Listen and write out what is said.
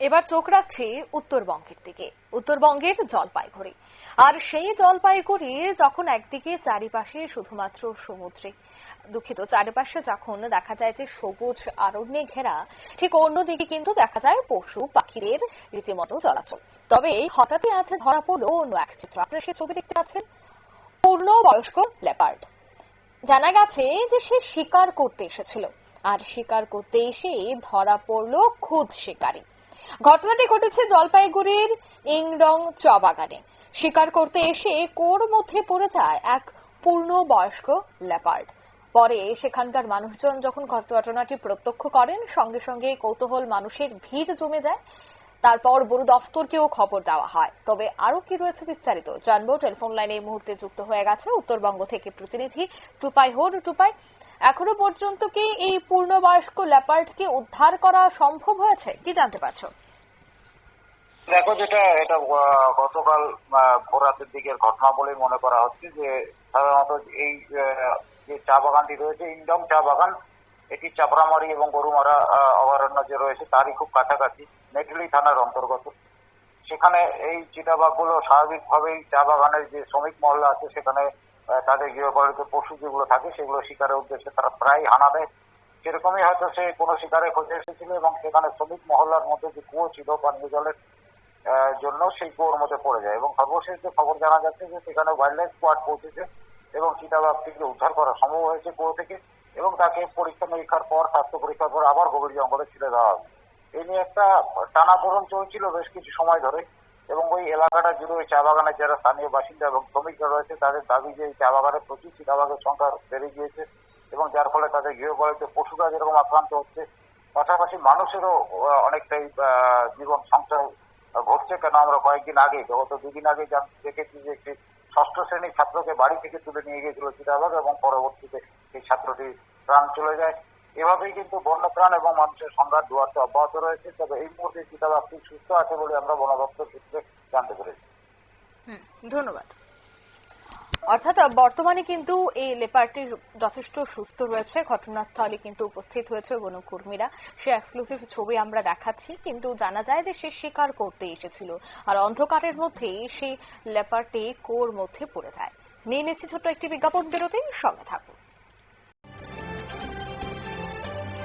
এবার চোখ রাখছি উত্তরবঙ্গের দিকে, উত্তরবঙ্গের জলপাইগুড়ি। আর সেই জলপাইগুড়ি যখন একদিকে চারিপাশে শুধুমাত্র সমুদ্রে, দুঃখিত চারিপাশে যখন দেখা যায় যে সবুজ আরণ্যে ঘেরা, ঠিক অন্যদিকে কিন্তু দেখা যায় পশু পাখিদের রীতিমতো চলাচল। তবে হঠাৎই আছে ধরা পড়ল অন্য এক চিত্র। আপনারা সেই ছবি দেখতে পাচ্ছেন? পূর্ণ বয়স্ক লেপার্ড। জানা গেছে যে সে শিকার করতে এসেছিল। আর শিকার করতে এসে ধরা পড়ল খুদ শিকারী। ঘটনাটি ঘটেছে জলপাইগুড়ির ইংডং চা বাগানে শিকার করতে এসে কোর মধ্যে পড়ে যায় এক পূর্ণ বয়স্ক লেপার্ড। পরে সেখানকার মানুষজন যখন ঘটনাটি প্রত্যক্ষ করেন, সঙ্গে সঙ্গে কৌতূহল মানুষের ভিড় জমে যায়। তারপর বন দফতরকেও খবর দেওয়া হয়। তবে আরও কি রয়েছে বিস্তারিত জানব? টেলিফোন লাইনে এই মুহূর্তে যুক্ত হয়ে গেছে উত্তরবঙ্গ থেকে প্রতিনিধি টুপাই হোর টুপাই এখনও পর্যন্ত কি এই পূর্ণবয়স্ক লেপার্ডকে উদ্ধার করা সম্ভব হয়েছে? কি জানতে পারছ? দেখো যেটা এটা গতকাল আহ, ভোর দিকের ঘটনা বলেই মনে করা হচ্ছে যে সাধারণত এই যে চা বাগানটি রয়েছে ইন্ডম চা বাগান এটি চাপড়ামারি এবং গরুমারা অভয়ারণ্য যে রয়েছে তারই খুব কাছাকাছি মেটলি থানার অন্তর্গত। সেখানে এই চিতাবাঘগুলো স্বাভাবিকভাবেই চা বাগানের যে শ্রমিক মহল্লা আছে, সেখানে তাদের গৃহপালিত পশু যেগুলো থাকে, সেগুলো শিকারের উদ্দেশ্যে তারা প্রায় হানা দেয়। সেরকমই হয়তো সে কোনো শিকারে খোঁজে এসেছিল এবং সেখানে শ্রমিক মহল্লার মধ্যে যে কুয়ো ছিল পানীয় জলের জন্য সেই কুয়োর মধ্যে পড়ে যায় এবং সর্বশেষ যে খবর জানা যাচ্ছে যে সেখানে ওয়াইল্ড লাইফ স্কোয়াড পৌঁছেছে এবং চিতাবাঘটিকে উদ্ধার করা সম্ভব হয়েছে কুয়ো থেকে। এবং তাকে পরীক্ষা নিরীক্ষার পর, স্বাস্থ্য পরীক্ষার পর আবার গভীর জঙ্গলে ছেড়ে দেওয়া হবে। এই নিয়ে একটা টানাপোড়ন চলছিল বেশ কিছু সময় ধরে এবং ওই এলাকাটা জুড়ে ওই চা বাগানের যারা স্থানীয় বাসিন্দা এবং শ্রমিকরা রয়েছে, তাদের দাবি যে চা বাগানে প্রচুর চিতাবাঘের সংখ্যা বেড়ে গিয়েছে এবং যার ফলে তাদের গৃহপালিত পশুরা যেরকম আক্রান্ত হচ্ছে, পাশাপাশি মানুষেরও অনেকটাই জীবন সংশয় ঘটছে। কেন আমরা কয়েকদিন আগে, গত দুদিন আগে দেখেছি যে একটি ষষ্ঠ শ্রেণির ছাত্রকে বাড়ি থেকে তুলে নিয়ে গিয়েছিল চিতাবাগ এবং পরবর্তীতে সেই ছাত্রটির প্রাণ চলে যায়। এভাবেই কিন্তু বন্যপ্রাণ এবং মানুষের সংঘাত দুয়ারটা অব্যাহত রয়েছে। তবে এই মুহূর্তে চিতাবাঘটি সুস্থ আছে বলে আমরা বন দপ্তর সূত্রে জানতে পেরেছি। ধন্যবাদ। অর্থাৎ বর্তমানে কিন্তু এই লেপারটি যথেষ্ট সুস্থ রয়েছে। ঘটনাস্থলে কিন্তু উপস্থিত হয়েছে বনকর্মীরা। সে এক্সক্লুসিভ ছবি আমরা দেখাচ্ছি, কিন্তু জানা যায় যে সে শিকার করতে এসেছিল। আর অন্ধকারের মধ্যে সেই লেপারটি কোর মধ্যে পড়ে যায়। নিয়ে নিচ্ছি ছোট্ট একটি বিজ্ঞাপন বিরতি, সঙ্গে থাকুন।